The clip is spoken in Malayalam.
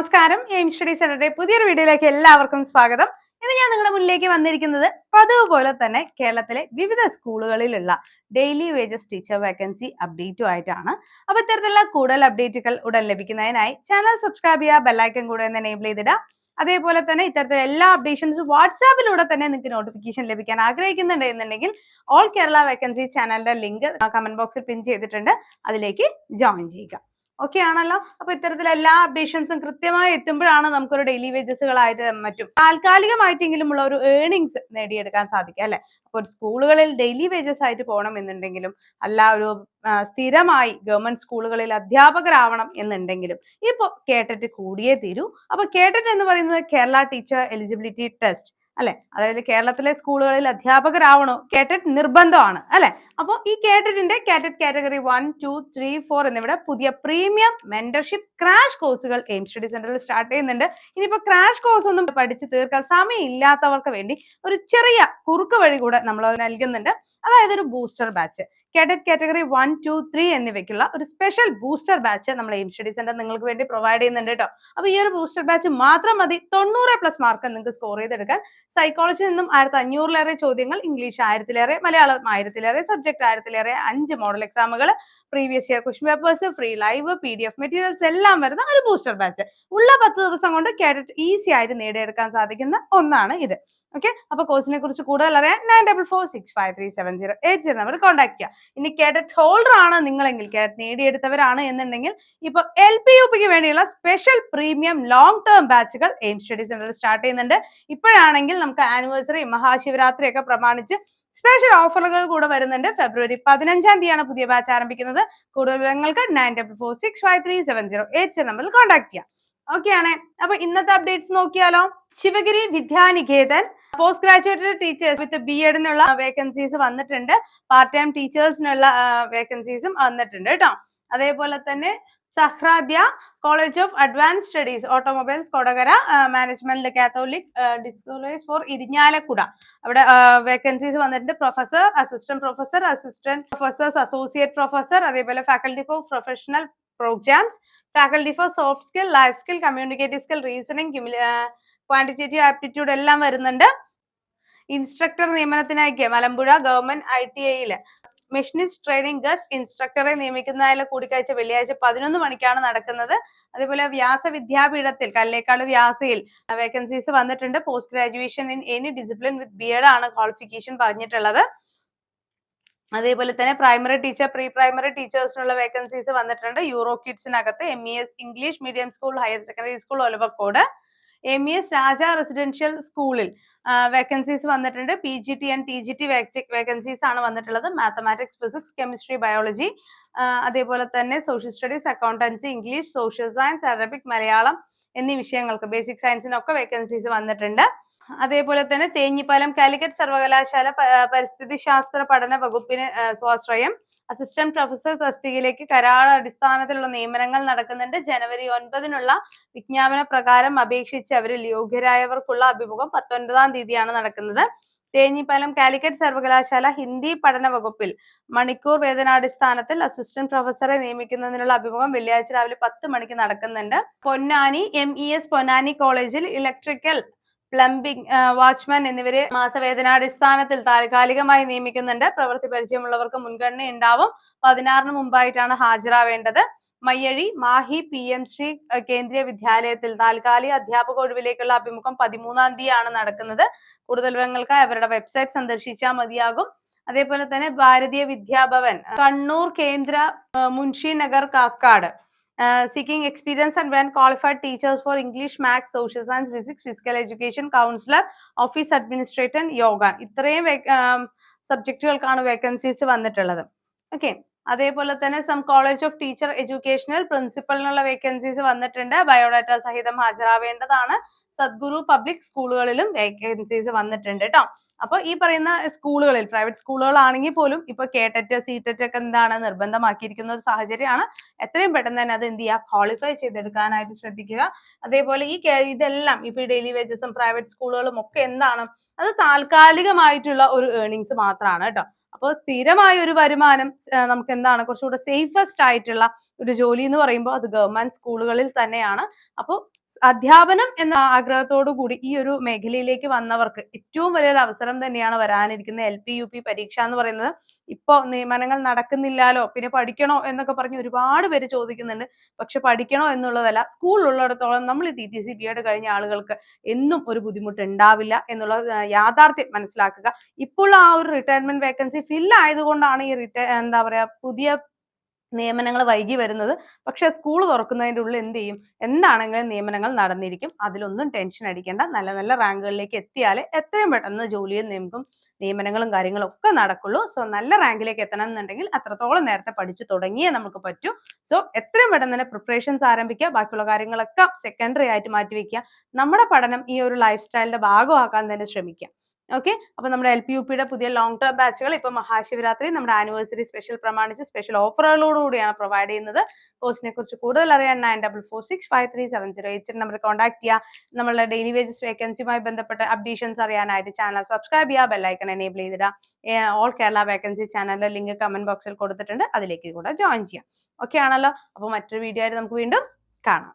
നമസ്കാരം. എയിം സ്റ്റഡി സെന്ററിന്റെ പുതിയൊരു വീഡിയോയിലേക്ക് എല്ലാവർക്കും സ്വാഗതം. ഇന്ന് ഞാൻ നിങ്ങളുടെ മുന്നിലേക്ക് വന്നിരിക്കുന്നത് പതിവ് പോലെ തന്നെ കേരളത്തിലെ വിവിധ സ്കൂളുകളിലുള്ള ഡെയിലി വേജസ് ടീച്ചർ വേക്കൻസി അപ്ഡേറ്റും ആയിട്ടാണ്. അപ്പൊ ഇത്തരത്തിലുള്ള കൂടുതൽ അപ്ഡേറ്റുകൾ ഉടൻ ലഭിക്കുന്നതിനായി ചാനൽ സബ്സ്ക്രൈബ് ചെയ്യുക ബെല്ലൈക്കൻ കൂടെ ഒന്ന് എനേബിൾ ചെയ്തിടുക. അതേപോലെ തന്നെ ഇത്തരത്തിലെ എല്ലാ അപ്ഡേഷൻസും വാട്സാപ്പിലൂടെ തന്നെ നിങ്ങൾക്ക് നോട്ടിഫിക്കേഷൻ ലഭിക്കാൻ ആഗ്രഹിക്കുന്നുണ്ട് എന്നുണ്ടെങ്കിൽ ഓൾ കേരള വേക്കൻസി ചാനലിന്റെ ലിങ്ക് കമന്റ് ബോക്സിൽ പിൻ ചെയ്തിട്ടുണ്ട്. അതിലേക്ക് ജോയിൻ ചെയ്യുക. ഓക്കെ ആണല്ലോ അപ്പൊ ഇത്തരത്തിൽ എല്ലാ അപ്ഡേഷൻസും കൃത്യമായി എത്തുമ്പോഴാണ് നമുക്കൊരു ഡെയിലി വേജസുകളായിട്ട് മറ്റും താൽക്കാലികമായിട്ടെങ്കിലും ഉള്ള ഒരു ഏണിങ്സ് നേടിയെടുക്കാൻ സാധിക്കുക അല്ലെ? അപ്പൊ സ്കൂളുകളിൽ ഡെയിലി വേജസ് ആയിട്ട് പോകണം എന്നുണ്ടെങ്കിലും അല്ല ഒരു സ്ഥിരമായി ഗവൺമെന്റ് സ്കൂളുകളിൽ അധ്യാപകരാവണം എന്നുണ്ടെങ്കിലും ഇപ്പൊ കേട്ടിട്ട് കൂടിയേ തീരൂ. അപ്പൊ കേട്ടിട്ട് എന്ന് പറയുന്നത് കേരള ടീച്ചർ എലിജിബിലിറ്റി ടെസ്റ്റ് അല്ലെ? അതായത് കേരളത്തിലെ സ്കൂളുകളിൽ അധ്യാപകരാവണോ? കേട്ടറ്റ് നിർബന്ധമാണ് അല്ലെ? അപ്പോൾ ഈ കേട്ടറ്റിന്റെ കാറ്റഡ് category one two three four എന്നിവിടെ പുതിയ പ്രീമിയം മെന്റർഷിപ്പ് ക്രാഷ് കോഴ്സുകൾ എയിം സ്റ്റഡി സെന്ററിൽ സ്റ്റാർട്ട് ചെയ്യുന്നുണ്ട്. ഇനിയിപ്പോ ക്രാഷ് കോഴ്സ് ഒന്നും പഠിച്ച് തീർക്കാൻ സമയം ഇല്ലാത്തവർക്ക് വേണ്ടി ഒരു ചെറിയ കുറുക്ക് വഴി കൂടെ നമ്മൾ നൽകുന്നുണ്ട്. അതായത് ഒരു ബൂസ്റ്റർ ബാച്ച് കാറ്റഡ് കാറ്റഗറി വൺ ടു ത്രീ എന്നിവയ്ക്കുള്ള ഒരു സ്പെഷ്യൽ ബൂസ്റ്റർ ബാച്ച് നമ്മൾ എയിം സ്റ്റഡി സെന്റർ നിങ്ങൾക്ക് വേണ്ടി പ്രൊവൈഡ് ചെയ്യുന്നുണ്ട് കേട്ടോ. അപ്പൊ ഈ ഒരു ബൂസ്റ്റർ ബാച്ച് മാത്രം മതി. തൊണ്ണൂറ് പ്ലസ് മാർക്ക് നിങ്ങൾക്ക് സ്കോർ ചെയ്തെടുക്കാൻ സൈക്കോളജിയിൽ നിന്നും ആയിരത്തി അഞ്ഞൂറിലേറെ ചോദ്യങ്ങൾ ഇംഗ്ലീഷ് ആയിരത്തിലേറെ മലയാളം ആയിരത്തിലേറെ സബ്ജക്ട് ആയിരത്തിലേറെ അഞ്ച് model എക്സാമുകൾ previous year question papers free live P D F materials എല്ലാം വരുന്ന ഒരു ബൂസ്റ്റർ ബാച്ച് ഉള്ള പത്ത് ദിവസം കൊണ്ട് കേഡറ്റ് ഈസി ആയിട്ട് നേടിയെടുക്കാൻ സാധിക്കുന്ന ഒന്നാണ് ഇത്. ഓക്കെ അപ്പൊ കോഴ്സിനെ കുറിച്ച് കൂടുതൽ അറിയാൻ nine double four six five three seven zero eight zero number contact ചെയ്യുക ഇനി കേഡറ്റ് ഹോൾഡർ ആണ് നിങ്ങളെങ്കിൽ കേഡറ്റ് നേടിയെടുത്തവരാണ് എന്നുണ്ടെങ്കിൽ ഇപ്പൊ എൽ പി യു പിക്ക് വേണ്ടിയുള്ള സ്പെഷ്യൽ പ്രീമിയം ലോങ് ടേം ബാച്ചുകൾ എയിം സ്റ്റഡി സെന്ററിൽ സ്റ്റാർട്ട് ചെയ്യുന്നുണ്ട്. ഇപ്പോഴാണെങ്കിൽ നമുക്ക് ആനിവേഴ്സറി മഹാശിവരാത്രി ഒക്കെ പ്രമാണിച്ച് സ്പെഷ്യൽ ഓഫറുകൾ കൂടെ വരുന്നുണ്ട്. ഫെബ്രുവരി പതിനഞ്ചാം തീയതിയാണ് പുതിയ ബാച്ച് ആരംഭിക്കുന്നത്. കൂടുതൽ വിവരങ്ങൾക്ക് nine double four six five three seven zero eight zero നമ്പറിൽ കോൺടാക്ട് ചെയ്യാം. ഓക്കെ ആണ്. അപ്പൊ ഇന്നത്തെ അപ്ഡേറ്റ്സ് നോക്കിയാലോ? Sivagiri Vidyaniketan post graduate teachers with B എഡിനുള്ള vacancies വന്നിട്ടുണ്ട് പാർട്ട് ടൈം ടീച്ചേഴ്സിനുള്ള വേക്കൻസീസും വന്നിട്ടുണ്ട് കേട്ടോ അതേപോലെ തന്നെ Sahrdaya college of advance studies automobiles Kodakara management catholic ഡിസ്കോളേജ് for Irinjalakuda. അവിടെ വേക്കൻസീസ് വന്നിട്ടുണ്ട്. Professor assistant professor assistant professors associate professor അതേപോലെ faculty for professional programs faculty for soft skill life skill communicative skill reasoning quantitative aptitude എല്ലാം വരുന്നുണ്ട്. ഇൻസ്ട്രക്ടർ നിയമനത്തിനായി മലമ്പുഴ ഗവൺമെന്റ് ഐ ടി ഐയിൽ മെഷീനിസ്റ്റ് ട്രെയിനിങ് ഗസ്റ്റ് ഇൻസ്ട്രക്ടറെ നിയമിക്കുന്നതിലെ കൂടിക്കാഴ്ച വെള്ളിയാഴ്ച പതിനൊന്ന് മണിക്കാണ് നടക്കുന്നത്. അതേപോലെ വ്യാസ വിദ്യാപീഠത്തിൽ കല്ലേക്കാട് വ്യാസയിൽ വേക്കൻസീസ് വന്നിട്ടുണ്ട്. Post graduation in any discipline with B Ed ആണ് ക്വാളിഫിക്കേഷൻ പറഞ്ഞിട്ടുള്ളത്. അതേപോലെ തന്നെ പ്രൈമറി ടീച്ചർ പ്രീ പ്രൈമറി ടീച്ചേഴ്സിനുള്ള വേക്കൻസീസ് വന്നിട്ടുണ്ട്. Euro കിഡ്സിനകത്ത് M E S English medium school higher secondary school Olavakkode M E S Raja residential സ്കൂളിൽ വേക്കൻസീസ് വന്നിട്ടുണ്ട്. P G T and T G T vacancies ആണ് വന്നിട്ടുള്ളത്. മാത്തമാറ്റിക്സ് ഫിസിക്സ് കെമിസ്ട്രി ബയോളജി അതേപോലെ തന്നെ social studies accountancy English social science Arabic Malayalam എന്നീ വിഷയങ്ങൾക്ക് ബേസിക് സയൻസിനൊക്കെ വേക്കൻസീസ് വന്നിട്ടുണ്ട്. അതേപോലെ തന്നെ തേഞ്ഞിപ്പാലം കാലിക്കറ്റ് സർവകലാശാല പരിസ്ഥിതി ശാസ്ത്ര പഠന വകുപ്പിന് സ്വാശ്രയം അസിസ്റ്റന്റ് പ്രൊഫസർ തസ്തികയിലേക്ക് കരാർ അടിസ്ഥാനത്തിലുള്ള നിയമനങ്ങൾ നടക്കുന്നുണ്ട്. ജനുവരി ഒൻപതിനുള്ള വിജ്ഞാപന പ്രകാരം അപേക്ഷിച്ച് അവരിൽ യോഗ്യരായവർക്കുള്ള അഭിമുഖം പത്തൊൻപതാം തീയതിയാണ് നടക്കുന്നത്. തേഞ്ഞിപ്പാലം കാലിക്കറ്റ് സർവകലാശാല ഹിന്ദി പഠന വകുപ്പിൽ മണിക്കൂർ വേതനാടിസ്ഥാനത്തിൽ അസിസ്റ്റന്റ് പ്രൊഫസറെ നിയമിക്കുന്നതിനുള്ള അഭിമുഖം വെള്ളിയാഴ്ച രാവിലെ പത്ത് മണിക്ക് നടക്കുന്നുണ്ട്. Ponnani M E S Ponnani കോളേജിൽ ഇലക്ട്രിക്കൽ പ്ലംബിംഗ് വാച്ച്മാൻ എന്നിവരെ മാസവേതനാടിസ്ഥാനത്തിൽ താൽക്കാലികമായി നിയമിക്കുന്നുണ്ട്. പ്രവൃത്തി പരിചയമുള്ളവർക്ക് മുൻഗണന ഉണ്ടാവും പതിനാറിന് മുമ്പായിട്ടാണ് ഹാജരാവേണ്ടത്. മയ്യഴി മാഹി പി എം ശ്രീ കേന്ദ്രീയ വിദ്യാലയത്തിൽ താൽക്കാലിക അധ്യാപക ഒഴിവിലേക്കുള്ള അഭിമുഖം പതിമൂന്നാം തീയതിയാണ് നടക്കുന്നത്. കൂടുതൽ വിവരങ്ങൾക്കായി അവരുടെ വെബ്സൈറ്റ് സന്ദർശിച്ചാൽ മതിയാകും. അതേപോലെ തന്നെ Bharatiya Vidya Bhavan Kannur Kendra Munshi Nagar Kakkad. Seeking experience and well qualified teachers for English maths social science physics physical education counsellor office administrator yoga ഇത്രയും സബ്ജക്റ്റുകൾക്കാണ് വേക്കൻസീസ് വന്നിട്ടുള്ളത്. ഓക്കെ അതേപോലെ തന്നെ some college of teacher educational പ്രിൻസിപ്പലിനുള്ള vacancies വന്നിട്ടുണ്ട്. ബയോഡാറ്റ സഹിതം ഹാജരാവേണ്ടതാണ്. സദ്ഗുരു പബ്ലിക് സ്കൂളുകളിലും വേക്കൻസീസ് വന്നിട്ടുണ്ട് കേട്ടോ അപ്പൊ ഈ പറയുന്ന സ്കൂളുകളിൽ പ്രൈവറ്റ് സ്കൂളുകളാണെങ്കിൽ പോലും ഇപ്പൊ കേട്ടറ്റ് സീറ്ററ്റ് ഒക്കെ എന്താണ് നിർബന്ധമാക്കിയിരിക്കുന്ന ഒരു സാഹചര്യമാണ്. എത്രയും പെട്ടെന്ന് തന്നെ അത് എന്ത് ചെയ്യുക? ക്വാളിഫൈ ചെയ്തെടുക്കാനായിട്ട് ശ്രദ്ധിക്കുക. അതേപോലെ ഈ ഇതെല്ലാം ഇപ്പൊ ഡെയിലി വേജസും പ്രൈവറ്റ് സ്കൂളുകളും ഒക്കെ എന്താണ്? അത് താൽക്കാലികമായിട്ടുള്ള ഒരു ഏർണിങ്സ് മാത്രമാണ് കേട്ടോ അപ്പോൾ സ്ഥിരമായ ഒരു വരുമാനം നമുക്ക് എന്താണ് കുറച്ചുകൂടെ സേഫസ്റ്റ് ആയിട്ടുള്ള ഒരു ജോലി എന്ന് പറയുമ്പോൾ അത് ഗവൺമെന്റ് സ്കൂളുകളിൽ തന്നെയാണ്. അപ്പോൾ അധ്യാപനം എന്ന ആഗ്രഹത്തോടു കൂടി ഈ ഒരു മേഖലയിലേക്ക് വന്നവർക്ക് ഏറ്റവും വലിയൊരു അവസരം തന്നെയാണ് വരാനിരിക്കുന്നത് എൽ പി യു പി പരീക്ഷ എന്ന് പറയുന്നത്. ഇപ്പോ നിയമനങ്ങൾ നടക്കുന്നില്ലാലോ പിന്നെ പഠിക്കണോ എന്നൊക്കെ പറഞ്ഞ് ഒരുപാട് പേര് ചോദിക്കുന്നുണ്ട്. പക്ഷെ പഠിക്കണോ എന്നുള്ളതല്ല സ്കൂളിലുള്ളിടത്തോളം നമ്മൾ T T C B Ed കഴിഞ്ഞ ആളുകൾക്ക് എന്നും ഒരു ബുദ്ധിമുട്ട് ഉണ്ടാവില്ല എന്നുള്ള യാഥാർത്ഥ്യം മനസ്സിലാക്കുക. ഇപ്പോൾ ആ ഒരു റിട്ടയർമെന്റ് വേക്കൻസി ഫില്ല് ആയതുകൊണ്ടാണ് ഈ റിട്ടയർ എന്താ പറയാ പുതിയ നിയമനങ്ങൾ വൈകി വരുന്നത്. പക്ഷെ സ്കൂൾ തുറക്കുന്നതിന്റെ ഉള്ളിൽ എന്ത് ചെയ്യും? എന്താണെങ്കിലും നിയമനങ്ങൾ നടന്നിരിക്കും. അതിലൊന്നും ടെൻഷൻ അടിക്കേണ്ട. നല്ല നല്ല റാങ്കുകളിലേക്ക് എത്തിയാലേ എത്രയും പെട്ടെന്ന് ജോലിയും നിയമക്കും നിയമനങ്ങളും കാര്യങ്ങളും ഒക്കെ നടക്കുള്ളൂ. സോ നല്ല റാങ്കിലേക്ക് എത്തണം എന്നുണ്ടെങ്കിൽ അത്രത്തോളം നേരത്തെ പഠിച്ചു തുടങ്ങിയേ നമുക്ക് പറ്റൂ. സോ എത്രയും പെട്ടെന്ന് തന്നെ പ്രിപ്പറേഷൻസ് ആരംഭിക്കുക. ബാക്കിയുള്ള കാര്യങ്ങളൊക്കെ സെക്കൻഡറി ആയിട്ട് മാറ്റി വെക്കുക നമ്മുടെ പഠനം ഈ ഒരു ലൈഫ് സ്റ്റൈലിന്റെ ഭാഗമാക്കാൻ തന്നെ ശ്രമിക്കുക. ഓക്കെ അപ്പൊ നമ്മുടെ എൽ പി യു പിയുടെ പുതിയ ലോങ് ടേം ബാച്ചുകൾ ഇപ്പൊ മഹാശിവരാത്രി നമ്മുടെ ആനിവേഴ്സറി സ്പെഷ്യൽ പ്രമാണിച്ച് സ്പെഷ്യൽ ഓഫറുകളോടുകൂടിയാണ് പ്രൊവൈഡ് ചെയ്യുന്നത്. കോഴ്സിനെ കുറിച്ച് കൂടുതൽ അറിയാൻ nine double four six five three seven zero eight number contact ചെയ്യുക നമ്മളുടെ ഡെയിലി വേജസ് വേക്കൻസിയുമായി ബന്ധപ്പെട്ട അപ്ഡേഷൻസ് അറിയാനായിട്ട് ചാനൽ സബ്സ്ക്രൈബ് ചെയ്യുക ബെല്ലൈക്കൺ എനേബിൾ ചെയ്തിടുക ഓൾ കേരള വേക്കൻസി ചാനലിന്റെ ലിങ്ക് കമന്റ് ബോക്സിൽ കൊടുത്തിട്ടുണ്ട്. അതിലേക്ക് കൂടെ ജോയിൻ ചെയ്യാം. ഓക്കെ ആണല്ലോ? അപ്പോൾ മറ്റൊരു വീഡിയോ ആയിട്ട് നമുക്ക് വീണ്ടും കാണാം.